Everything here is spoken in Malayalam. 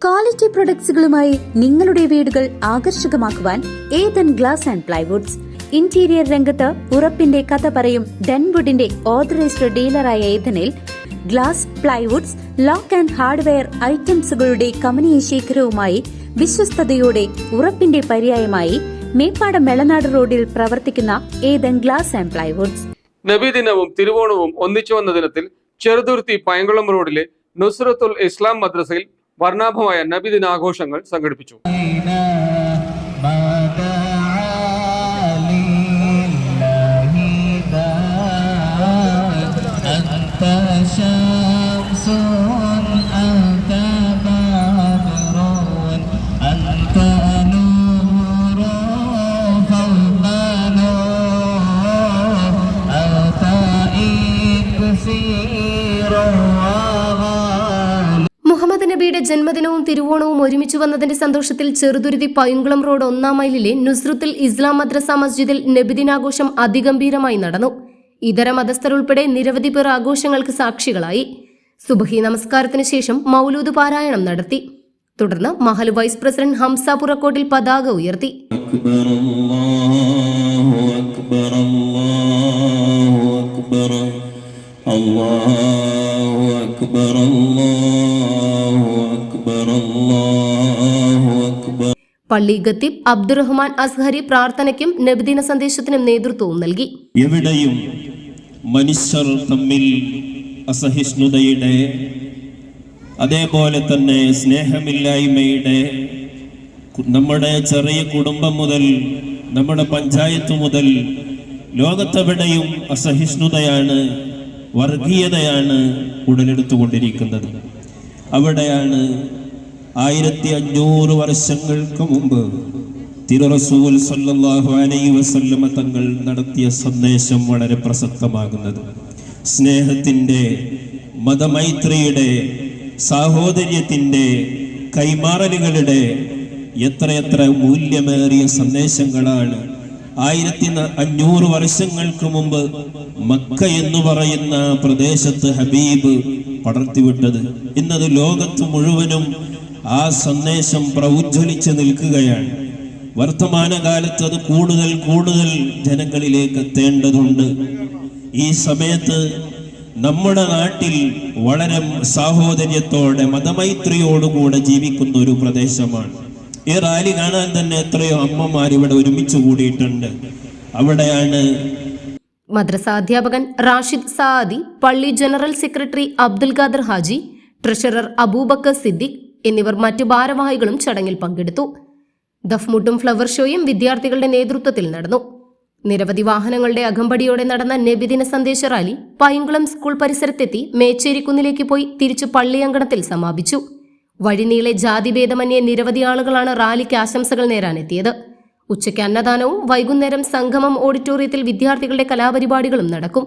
ക്വാളിറ്റി പ്രൊഡക്ട്സുകളുമായി നിങ്ങളുടെ വീടുകൾ ആകർഷകമാക്കുവാൻ Ethan glass and plywoods interior രംഗത്ത് ഉറപ്പിന്റെ കഥ പറയും ഡെൻവുഡിന്റെ ഓതറൈസ്ഡ് ഡീലറായ ഏതനിൽ glass plywoods lock and hardware ഐറ്റംസുകളുടെ കമനീയ ശേഖരവുമായി വിശ്വസ്തയോടെ ഉറപ്പിന്റെ പര്യായമായി മേപ്പാടം മെളനാട് റോഡിൽ പ്രവർത്തിക്കുന്ന ഏതൻ ഗ്ലാസ് ആൻഡ് പ്ലൈവുഡ്സ് നബിദിനവും തിരുവോണവും ഒന്നിച്ചു വന്ന ദിനത്തിൽ ചെറുതുരുത്തി പയങ്കുളം റോഡിലെ നുസ്രത്തുൽ ഇസ്ലാം മദ്രസയിൽ വർണാഭമായ നബിദിനാഘോഷങ്ങൾ സംഘടിപ്പിച്ചു. ما നബിയുടെ ജന്മദിനവും തിരുവോണവും ഒരുമിച്ച് വന്നതിന്റെ സന്തോഷത്തിൽ ചെറുതുരുതി പൈങ്കുളം റോഡ് ഒന്നാം മൈലിലെ നുസ്രത്തുൽ ഇസ്ലാം മദ്രസ മസ്ജിദിൽ നബിദിനാഘോഷം അതിഗംഭീരമായി നടന്നു. ഇതര മതസ്ഥരുൾപ്പെടെ നിരവധി പേർ ആഘോഷങ്ങൾക്ക് സാക്ഷികളായി. സുബഹി നമസ്കാരത്തിന് ശേഷം മൗലൂദ് പാരായണം നടത്തി. തുടർന്ന് മഹൽ വൈസ് പ്രസിഡന്റ് ഹംസ പുറക്കോട്ടിൽ പതാക ഉയർത്തി. അക്ബർ അക്ബർ الله أكبر الله أكبر الله أكبر الله أكبر പള്ളി ഖത്തീബ് അബ്ദുറഹ്മാൻ അസ്ഹരി പ്രാർത്ഥനയ്ക്കും നബിദിന സന്ദേശത്തിനും നേതൃത്വവും നൽകി എവിടെയും മനുഷ്യർ തമ്മിൽ അസഹിഷ്ണുതയുടെ അതേപോലെ തന്നെ സ്നേഹമില്ലായ്മയുടെ കു- നമ്മുടെ ചെറിയ കുടുംബം മുതൽ നമ്മുടെ പഞ്ചായത്ത് മുതൽ ലോകത്തെവിടെയും അസഹിഷ്ണുതയാണ് വർഗീയതയാണ് ഉടലെടുത്തുകൊണ്ടിരിക്കുന്നത്. അവിടെയാണ് ആയിരത്തി അഞ്ഞൂറ് വർഷങ്ങൾക്ക് മുമ്പ് തിരുറസൂൽ സല്ലല്ലാഹു അലൈഹി വസല്ലമ തങ്ങൾ നടത്തിയ സന്ദേശം വളരെ പ്രസക്തമാകുന്നത്. സ്നേഹത്തിന്റെ മതമൈത്രിയുടെ സാഹോദര്യത്തിന്റെ കൈമാറലുകളുടെ എത്രയെത്ര മൂല്യമേറിയ സന്ദേശങ്ങളാണ് ആയിരത്തി അഞ്ഞൂറ് വർഷങ്ങൾക്ക് മുമ്പ് മക്ക എന്ന് പറയുന്ന പ്രദേശത്ത് ഹബീബ് പടർത്തിവിട്ടത്. ഇന്നത് ലോകത്ത് മുഴുവനും ആ സന്ദേശം പ്രൗജ്വലിച്ച് നിൽക്കുകയാണ്. വർത്തമാനകാലത്ത് അത് കൂടുതൽ കൂടുതൽ ജനങ്ങളിലേക്ക് എത്തേണ്ടതുണ്ട്. ഈ സമയത്ത് നമ്മുടെ നാട്ടിൽ വളരെ സാഹോദര്യത്തോടെ മതമൈത്രിയോടുകൂടെ ജീവിക്കുന്ന ഒരു പ്രദേശമാണ്. ഈ റാലി കാണാൻ തന്നെ എത്രയോ അമ്മമാർ ഇവിടെ ഒരുമിച്ച് കൂടിയിട്ടുണ്ട്. അവിടെയാണ് മദ്രസ അധ്യാപകൻ റാഷിദ് സാദി പള്ളി general secretary Abdul Khader Haji treasurer Aboobacker Siddique എന്നിവർ മറ്റു ഭാരവാഹികളും ചടങ്ങിൽ പങ്കെടുത്തു. ദഫ്മുട്ടും ഫ്ലവർ ഷോയും വിദ്യാർത്ഥികളുടെ നേതൃത്വത്തിൽ നടന്നു. നിരവധി വാഹനങ്ങളുടെ അകമ്പടിയോടെ നടന്ന നബിദിന സന്ദേശ റാലി പൈങ്കുളം സ്കൂൾ പരിസരത്തെത്തി മേച്ചേരിക്കുന്നിലേക്ക് പോയി തിരിച്ചു പള്ളിയങ്കണത്തിൽ സമാപിച്ചു. വഴിനീളെ ജാതിഭേദമന്യേ നിരവധി ആളുകളാണ് റാലിക്ക് ആശംസകൾ നേരാനെത്തിയത്. ഉച്ചയ്ക്ക് അന്നദാനവും വൈകുന്നേരം സംഗമം ഓഡിറ്റോറിയത്തിൽ വിദ്യാർത്ഥികളുടെ കലാപരിപാടികളും നടക്കും.